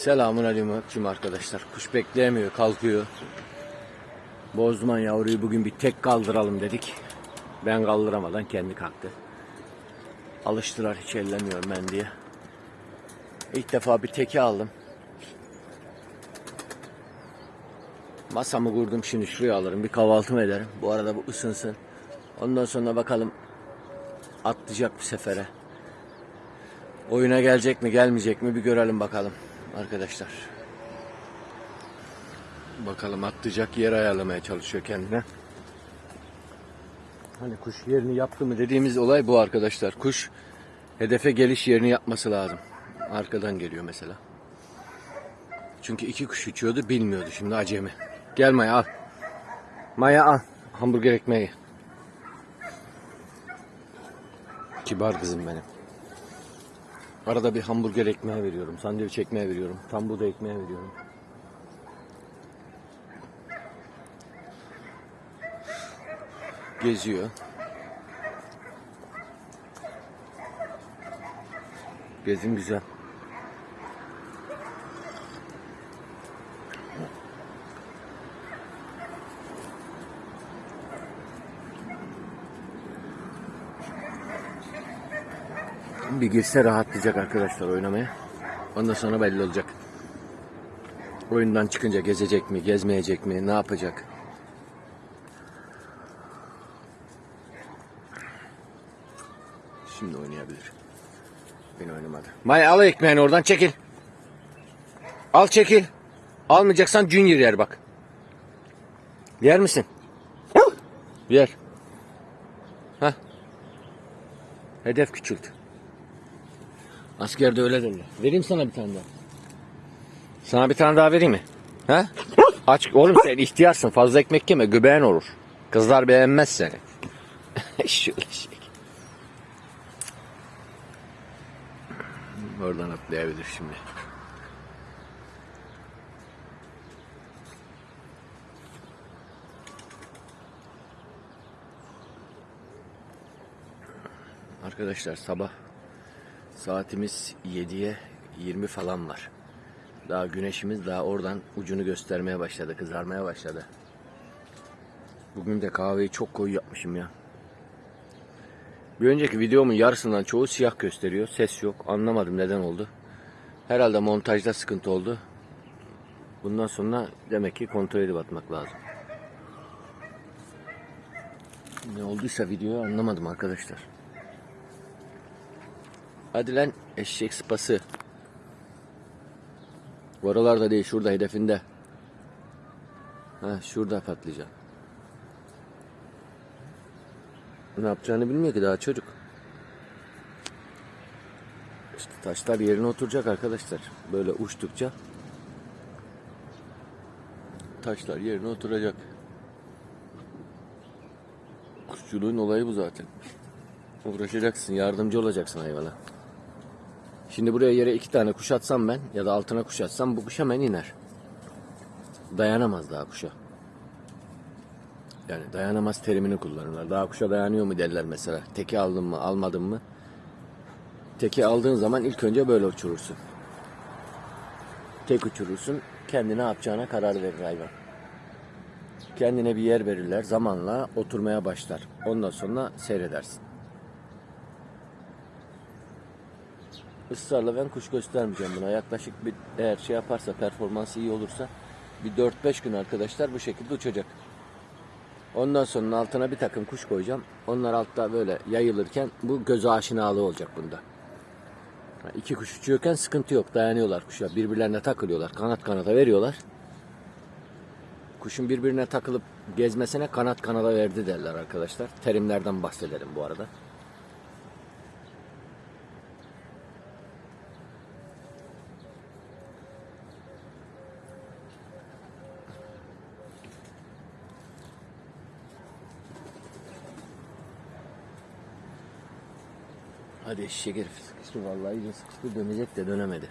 Selamun aleyküm arkadaşlar. Kuş bekleyemiyor, kalkıyor. Bozduman yavruyu bugün bir tek kaldıralım dedik. Ben kaldıramadan kendi kalktı. Alıştılar hiç ellemiyorum ben diye. İlk defa bir teki aldım. Masamı kurdum şimdi şuraya alırım. Bir kahvaltımı ederim. Bu arada bu ısınsın. Ondan sonra bakalım atlayacak bir sefere. Oyuna gelecek mi gelmeyecek mi bir görelim bakalım arkadaşlar. Bakalım atlayacak yer ayarlamaya çalışıyor kendine. Hani kuş yerini yaptı mı dediğimiz olay bu arkadaşlar. Kuş hedefe geliş yerini yapması lazım. Arkadan geliyor mesela. Çünkü iki kuş uçuyordu bilmiyordu şimdi acemi. Gel Maya al. Maya al. Hamburger ekmeği. Kibar kızım benim. Arada bir hamburger ekmeği veriyorum. Sandviç ekmeği veriyorum. Tam buğday ekmeği veriyorum. Geziyor. Gezim güzel. Bir girse rahatlayacak arkadaşlar oynamaya. Ondan sonra belli olacak. Oyundan çıkınca gezecek mi, gezmeyecek mi, ne yapacak? Şimdi oynayabilir. Beni oynamadı. May al ekmeğini oradan çekil. Al çekil. Almayacaksan Junior yer bak. Yer misin? Yer. Hah. Hedef küçült. Askerde öyle derler. Vereyim sana bir tane daha. Sana bir tane daha vereyim mi? Ha? Aç oğlum sen ihtiyarsın. Fazla ekmek yeme. Göbeğin olur. Kızlar beğenmez seni. Şöyle şey. Oradan atlayabilir şimdi. Arkadaşlar sabah saatimiz 7'ye 20 falan var. Daha güneşimiz daha oradan ucunu göstermeye başladı, kızarmaya başladı. Bugün de kahveyi çok koyu yapmışım ya. Bir önceki videomun yarısından çoğu siyah gösteriyor. Ses yok. Anlamadım neden oldu. Herhalde montajda sıkıntı oldu. Bundan sonra demek ki kontrol edip atmak lazım. Ne olduysa videoyu anlamadım arkadaşlar. Hadi lan eşek sıpası. Oralarda değil şurada hedefinde. Ha şurada patlayacak. Ne yapacağını bilmiyor ki daha çocuk. İşte taşlar yerine oturacak arkadaşlar. Böyle uçtukça taşlar yerine oturacak. Kuşçuluğun olayı bu zaten. Uğraşacaksın, yardımcı olacaksın hayvana. Şimdi buraya yere iki tane kuş atsam ben ya da altına kuş atsam bu kuş hemen iner. Dayanamaz daha kuşa. Yani dayanamaz terimini kullanırlar. Daha kuşa dayanıyor mu derler mesela. Teki aldın mı almadın mı? Teki aldığın zaman ilk önce böyle uçurursun. Tek uçurursun. Kendi ne yapacağına karar verir hayvan. Kendine bir yer verirler. Zamanla oturmaya başlar. Ondan sonra seyredersin. Israrla ben kuş göstermeyeceğim buna. Yaklaşık bir eğer şey yaparsa performansı iyi olursa bir 4-5 gün arkadaşlar bu şekilde uçacak. Ondan sonra altına bir takım kuş koyacağım. Onlar altta böyle yayılırken bu göz aşinalığı olacak bunda. Ha, İki kuş uçuyorken sıkıntı yok. Dayanıyorlar kuşa. Birbirlerine takılıyorlar. Kanat kanata veriyorlar. Kuşun birbirine takılıp gezmesine kanat kanada verdi derler arkadaşlar. Terimlerden bahsedelim bu arada. Hadi eşek herif sıkıştı vallahi iyice sıkıştı dönecek de dönemedi.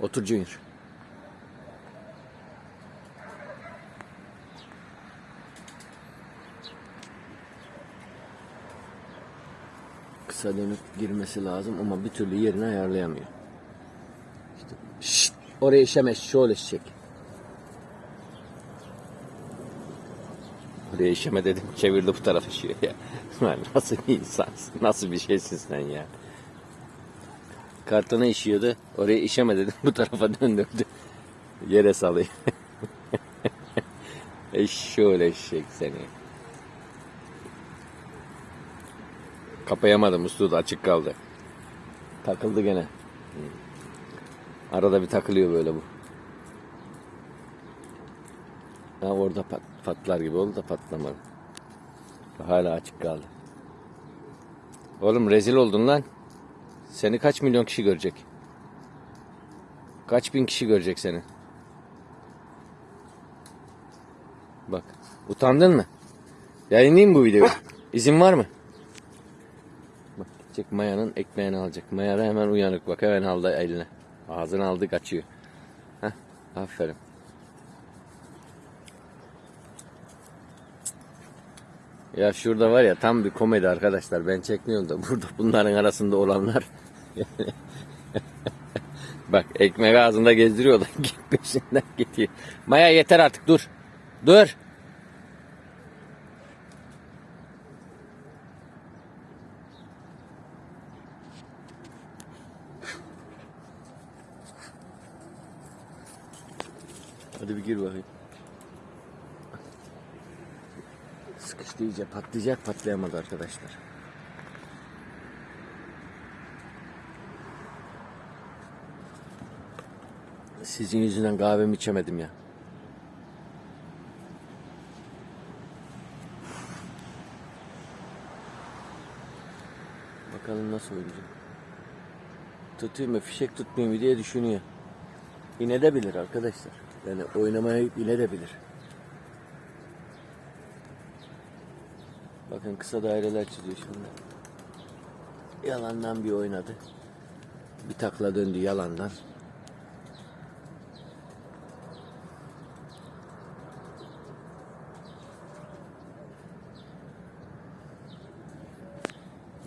Otur Junior. Kısa dönüp girmesi lazım ama bir türlü yerini ayarlayamıyor. İşte, şşt, Oraya işemez. Şöyle işecek. İşeme dedim. Çevirdi bu tarafa işiyor ya. Nasıl bir insansın? Nasıl bir şeysin sen ya? Kartona işiyordu. Oraya işeme dedim. Bu tarafa döndürdü. Yere salıyor. Eşşoğlu eşek seni. Kapayamadım. Musluğu da açık kaldı. Takıldı gene. Arada bir takılıyor böyle bu. Ha orada pat, patlar gibi oldu da patlamadı. Hala açık kaldı. Oğlum rezil oldun lan. Seni kaç milyon kişi görecek? Kaç bin kişi görecek seni? Bak. Utandın mı? Yayınlayayım bu videoyu. İzin var mı? Bak gidecek Maya'nın ekmeğini alacak. Maya da hemen uyanık bak hemen aldı eline. Ağzını aldı kaçıyor. Heh, aferin. Ya şurada var ya tam bir komedi arkadaşlar. Ben çekmiyorum da burada bunların arasında olanlar. Bak ekmek ağzında gezdiriyorlar. Git peşinden gidiyor. Maya yeter artık dur. Dur. Hadi bir gir bakayım. Sıkıştı iyice patlayacak patlayamadı arkadaşlar. Sizin yüzünden kahvemi içemedim ya. Bakalım nasıl oynayacak. Tutayım mı fişek tutmayayım diye düşünüyor. Yine de bilir arkadaşlar. Yani oynamayı yine de bilir. Bakın kısa daireler çiziyor şimdi. Yalandan bir oynadı. Bir takla döndü yalandan.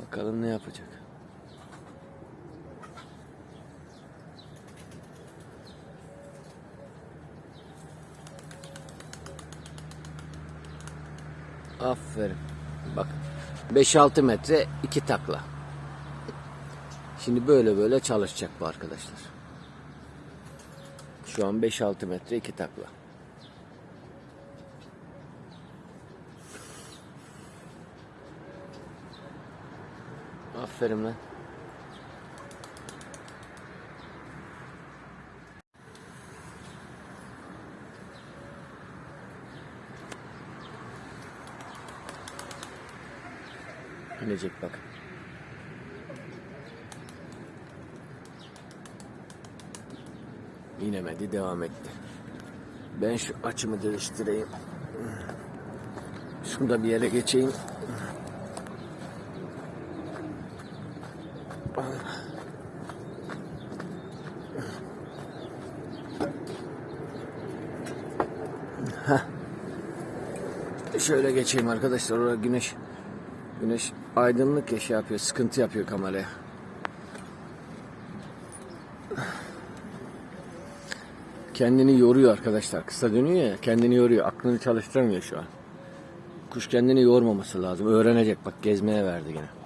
Bakalım ne yapacak. Aferin. Bak 5-6 metre iki takla. Şimdi böyle böyle çalışacak bu arkadaşlar. Şu an 5-6 metre iki takla. Aferin lan. İnecek bak. İnemedi devam etti. Ben şu açımı değiştireyim. Şurada bir yere geçeyim. Heh. Şöyle geçeyim arkadaşlar. Orada güneş güneş aydınlık ya şey yapıyor. Sıkıntı yapıyor kameraya. Kendini yoruyor arkadaşlar. Kısa dönüyor ya. Kendini yoruyor. Aklını çalıştıramıyor şu an. Kuş kendini yormaması lazım. Öğrenecek. Bak gezmeye verdi gene.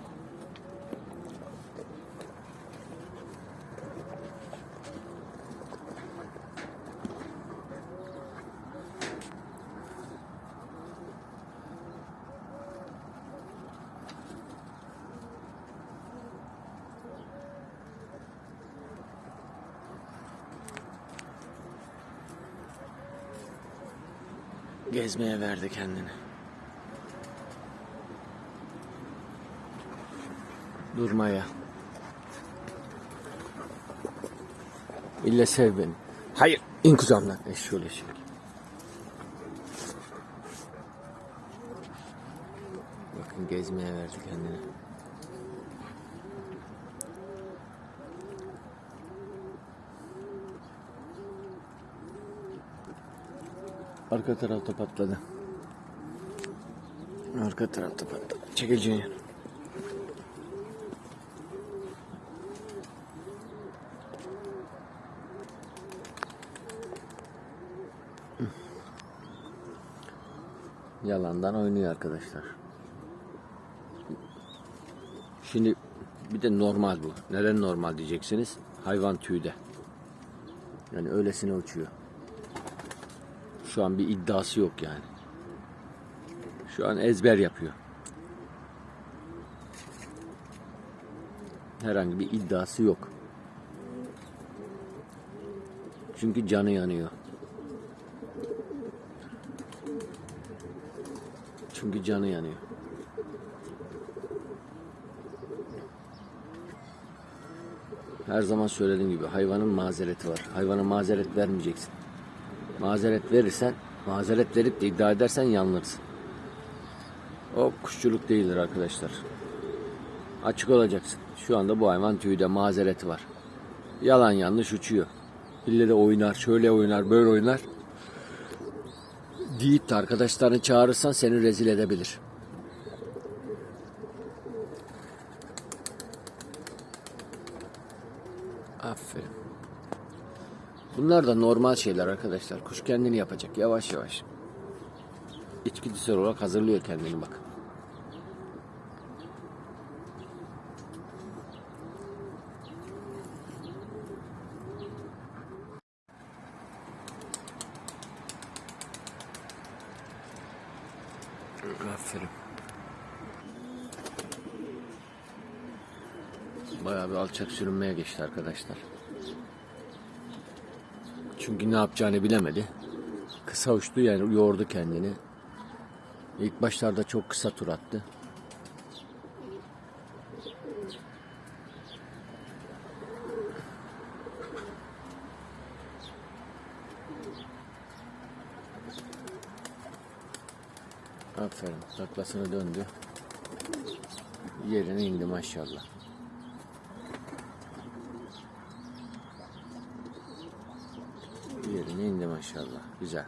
Gezmeye verdi kendini. Durmaya. İlle sev beni. Hayır. in kucağımdan. Eşşoğlu eşek. Bakın gezmeye verdi kendini. Arka tarafta patladı. Arka tarafta patladı. Çekileceğin yer. Yalandan oynuyor arkadaşlar. Şimdi bir de normal bu. Neden normal diyeceksiniz? Hayvan tüyde. Yani öylesine uçuyor. Şu an bir iddiası yok yani. Şu an ezber yapıyor. Herhangi bir iddiası yok. Çünkü canı yanıyor. Çünkü canı yanıyor. Her zaman söylediğim gibi hayvanın mazereti var. Hayvana mazeret vermeyeceksin. Mazeret verirsen, mazeret verip de iddia edersen yanılırsın. O kuşçuluk değildir arkadaşlar. Açık olacaksın. Şu anda bu hayvan tüyde mazereti var. Yalan yanlış uçuyor. İlle de oynar, şöyle oynar, böyle oynar. Deyip de arkadaşlarını çağırırsan seni rezil edebilir. Aferin. Bunlar da normal şeyler arkadaşlar. Kuş kendini yapacak yavaş yavaş. İçgüdüsel olarak hazırlıyor kendini bak. Aferin. Bayağı bir alçak sürünmeye geçti arkadaşlar. Çünkü ne yapacağını bilemedi. Kısa uçtu yani yordu kendini. İlk başlarda çok kısa tur attı. Aferin. Taklasını döndü. Yerine indi maşallah. Maşallah. Güzel.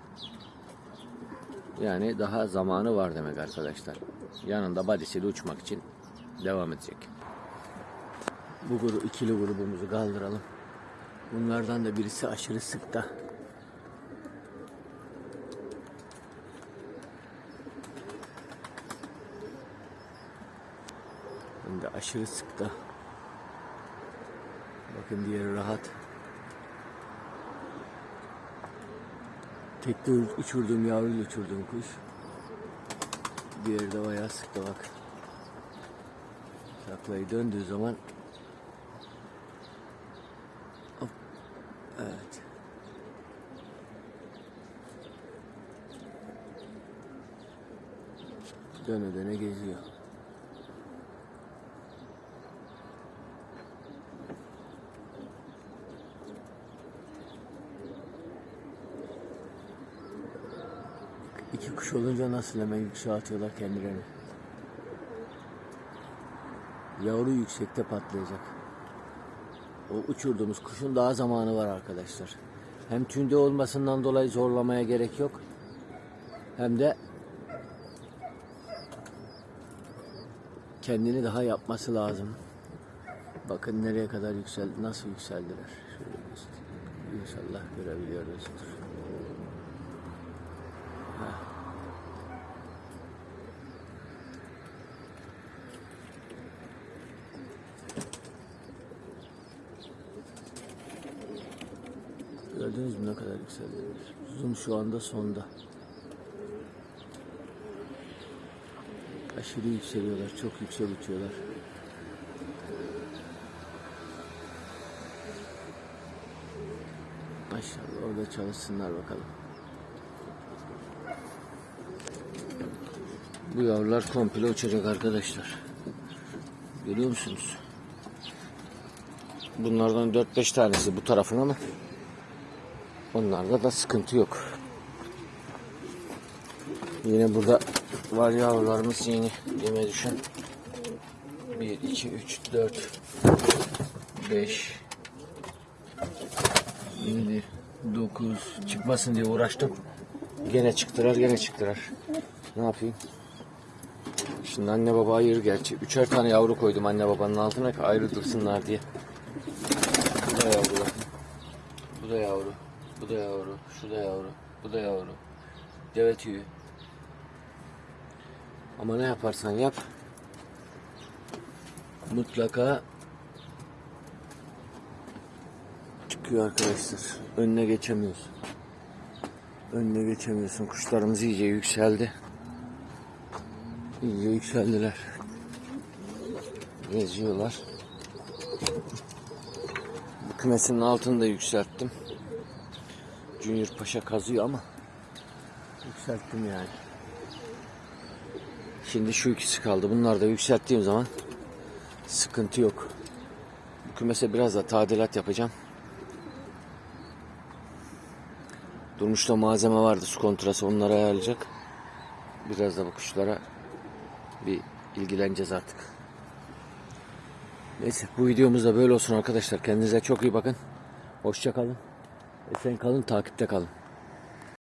Yani daha zamanı var demek arkadaşlar. Yanında badisiyle uçmak için devam edecek. Bu grup, ikili grubumuzu kaldıralım. Bunlardan da birisi aşırı sıkta. Hem aşırı sıkta. Bakın diğeri rahat. Tekte uçurduğum yavruyla uçurduğum kuş. Diğeri de bayağı sıktı bak. Taklayı döndüğü zaman. Evet. Döne döne geziyor. İki kuş olunca nasıl hemen yükseğe atıyorlar kendilerini. Yavru yüksekte patlayacak. O uçurduğumuz kuşun daha zamanı var arkadaşlar. Hem tünde olmasından dolayı zorlamaya gerek yok. Hem de kendini daha yapması lazım. Bakın nereye kadar yüksel, nasıl yükseldiler. Şöyle göstereyim. İnşallah görebiliyoruzdur. Gördünüz mü ne kadar yükseldiler? Zoom şu anda sonda. Aşırı yükseliyorlar, çok yüksek uçuyorlar. Maşallah orada çalışsınlar bakalım. Bu yavrular komple uçacak arkadaşlar. Görüyor musunuz? Bunlardan 4-5 tanesi bu tarafın ama onlarda da sıkıntı yok. Yine burada var yavrularımız yeni yeme düşen. 1, 2, 3, 4, 5, 7, 9 çıkmasın diye uğraştım. Gene çıktılar, gene çıktılar. Ne yapayım? Şimdi anne baba ayır gerçi. Üçer tane yavru koydum anne babanın altına ki ayrı dursunlar diye. Bu da yavru. Bu da yavru. Bu da yavru. Şu da yavru. Bu da yavru. Deve tüyü. Ama ne yaparsan yap mutlaka çıkıyor arkadaşlar. Önüne geçemiyorsun. Önüne geçemiyorsun. Kuşlarımız iyice yükseldi. İyice yükseldiler. Geziyorlar. Bu kümesinin altını da yükselttim. Junior Paşa kazıyor ama yükselttim yani. Şimdi şu ikisi kaldı. Bunları da yükselttiğim zaman sıkıntı yok. Bu kümese biraz da tadilat yapacağım. Durmuşta malzeme vardı su kontrası onları ayarlayacak. Biraz da bu kuşlara bir ilgileneceğiz artık. Neyse bu videomuz da böyle olsun arkadaşlar. Kendinize çok iyi bakın. Hoşça kalın. Esen kalın, takipte kalın.